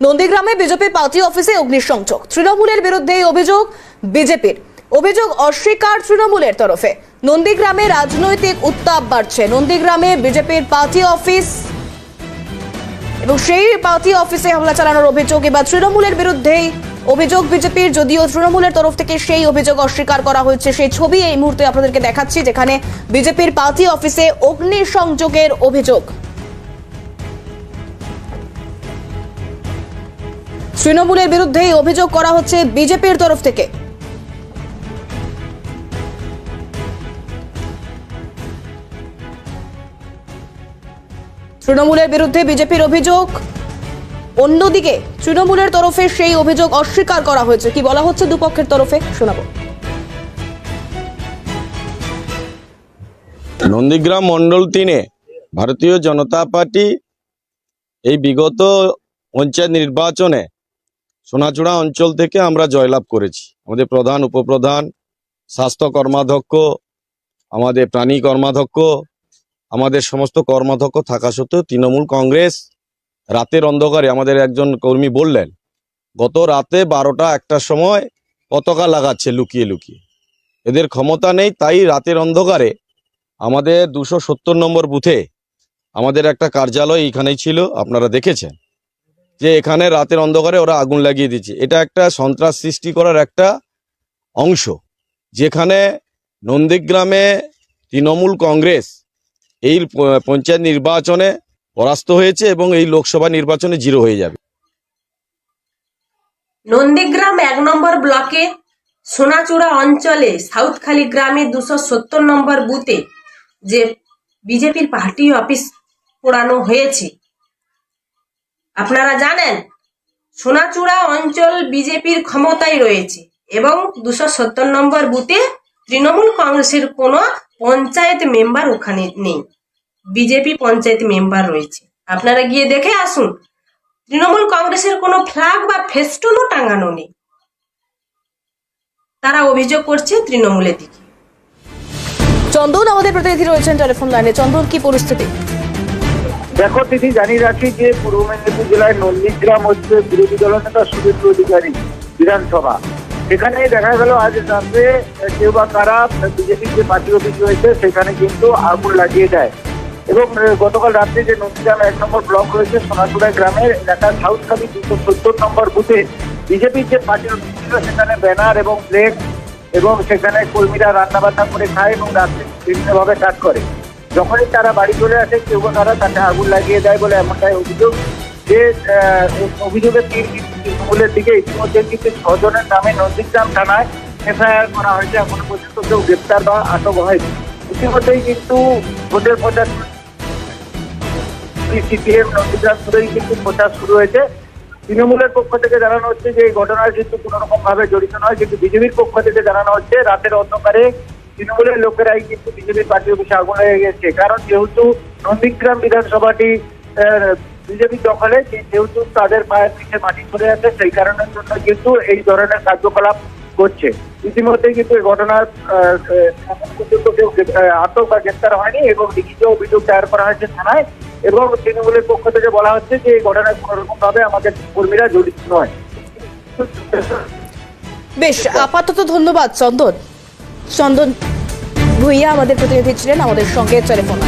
নন্দীগ্রামে BJP party অফিসে অগ্নিসংযোগ। তৃণমূলের বিরুদ্ধে অভিযোগ বিজেপির। অভিযোগ অস্বীকার তৃণমূলের তরফে। নন্দীগ্রামে রাজনৈতিক উত্তাপ বাড়ছে। নন্দীগ্রামে বিজেপির পার্টি অফিস এবং সেই পার্টি অফিসে হামলা চালানোর অভিযোগ। এবার তৃণমূলের বিরুদ্ধেই অভিযোগ বিজেপির, যদিও তৃণমূলের তরফ থেকে সেই অভিযোগ অস্বীকার করা হয়েছে। সেই ছবি এই মুহূর্তে আপনাদেরকে দেখাচ্ছি, যেখানে বিজেপির পার্টি অফিসে অগ্নিসংযোগের অভিযোগ। তৃণমূলের বিরুদ্ধে অভিযোগ করা হচ্ছে বিজেপির তরফ থেকে। তৃণমূলের বিরুদ্ধে বিজেপির অভিযোগ। অন্যদিকে তৃণমূলের তরফে সেই অভিযোগ অস্বীকার করা হয়েছে। কি বলা হচ্ছে দুপক্ষের তরফে? শোনাবো। নন্দীগ্রাম মণ্ডল তিনে ভারতীয় জনতা পার্টি এই বিগত পঞ্চায়েত নির্বাচনে সোনাচূড়া অঞ্চল থেকে আমরা জয়লাভ করেছি। আমাদের প্রধান উপপ্রধান, স্বাস্থ্য কর্মাধ্যক্ষ, আমাদের প্রাণী কর্মাধ্যক্ষ, আমাদের সমস্ত কর্মাধ্যক্ষ থাকা সত্ত্বেও তৃণমূল কংগ্রেস রাতের অন্ধকারে আমাদের একজন কর্মী বললেন, গত রাতে বারোটা একটার সময় পতাকা লাগাচ্ছে লুকিয়ে লুকিয়ে। এদের ক্ষমতা নেই, তাই রাতের অন্ধকারে আমাদের দুশো সত্তর নম্বর বুথে আমাদের একটা কার্যালয় এখানেই ছিল, আপনারা দেখেছেন। যে এখানে রাতের অন্ধকারে ওরা আগুন লাগিয়ে দিচ্ছে এটা একটা সন্ত্রাস সৃষ্টি করার একটা অংশ। যেখানে নন্দীগ্রামে তৃণমূল কংগ্রেস এই পঞ্চায়েত নির্বাচনে পরাস্ত হয়েছে এবং এই লোকসভা নির্বাচনে জিরো হয়ে যাবে। নন্দীগ্রাম এক নম্বর ব্লকে সোনাচূড়া অঞ্চলে সাউথখালি গ্রামে দুশো সত্তর নম্বর বুথে যে বিজেপির পার্টি অফিস পোড়ানো হয়েছে আপনারা জানেন, সোনাচূড়া অঞ্চল বিজেপির ক্ষমতায় রয়েছে এবং দুশো সত্তর নম্বর বুথে তৃণমূল কংগ্রেসের কোনো পঞ্চায়েত মেম্বার ওখানে নেই। বিজেপি পঞ্চায়েত মেম্বার রয়েছে। আপনারা গিয়ে দেখে আসুন, তৃণমূল কংগ্রেসের কোনো ফ্ল্যাগ বা ফেস্টুনও টাঙানো নেই। তারা অভিযোগ করছে তৃণমূলের দিকে। চন্দন, আমাদের প্রতিনিধি রয়েছেন টেলিফোন লাইনে চন্দন, কি পরিস্থিতি? দেখো দিদি, জানিয়ে রাখি যে পূর্ব মেদিনীপুর জেলায় নন্দীগ্রাম হচ্ছে বিরোধী দলনেতা শুভেন্দু অধিকারী বিধানসভা। সেখানে দেখা গেল আজ রাত্রে কেউ বা কারা বিজেপির যে পার্টি অফিস রয়েছে, সেখানে কিন্তু আগুন লাগিয়ে দেয়। এবং গতকাল রাত্রে যে নন্দীগ্রাম এক নম্বর ব্লক রয়েছে সোনাচুড়া গ্রামের এলাকার সাউথখালী দুশো সত্তর নম্বর বুথে বিজেপির যে পার্টি অফিস ছিল, সেখানে ব্যানার এবং প্লেট এবং সেখানে কর্মীরা রান্নাবান্না করে খায় এবং রাত্রে বিভিন্নভাবে কাজ করে। যখনই তারা বাড়ি চলে আসে, কেউ বা তারা তাকে আগুন লাগিয়ে দেয় বলে এমনটাই অভিযোগ। যে অভিযোগের তীর তৃণমূলের দিকে ইতিমধ্যে কিন্তু ছজনের নামে নন্দীগ্রাম থানায় এফআইআর করা হয়েছে। এখনও পর্যন্ত কেউ গ্রেপ্তার বা আটক হয়নি। ইতিমধ্যেই কিন্তু ভোটের প্রচার সিপিএম নন্দীগ্রাম জুড়েই কিন্তু প্রচার শুরু হয়েছে। তৃণমূলের পক্ষ থেকে জানানো হচ্ছে যে, এই ঘটনায় কিন্তু কোনো রকম ভাবে জড়িত নয়, কিন্তু বিজেপির পক্ষ থেকে জানানো হচ্ছে, রাতের অন্ধকারে তৃণমূলের লোকেরাই কিন্তু বিজেপির পার্টি অফিসে আগুন লেগে গেছে। কারণ যেহেতু নন্দীগ্রাম বিধানসভাটি বিজেপি দখলে যেহেতু তাদের পায়ের পিঠে মাটি পড়ে আছে, সেই কারণের জন্য কিন্তু এই ধরনের কার্যকলাপ করছে। ইতিমধ্যে কিন্তু এই ঘটনার কেউ আটক বা গ্রেপ্তার হয়নি এবং লিখিত অভিযোগ দায়ের করা হয়েছে থানায় এবং তৃণমূলের পক্ষ থেকে বলা হচ্ছে যে এই ঘটনায় কোনো রকম ভাবে আমাদের কর্মীরা জড়িত নয়। বেশ, আপাতত ধন্যবাদ, চন্দন। চন্দন ভুইয়া আমাদের প্রতিনিধি ছিলেন আমাদের সঙ্গে টেলিফোন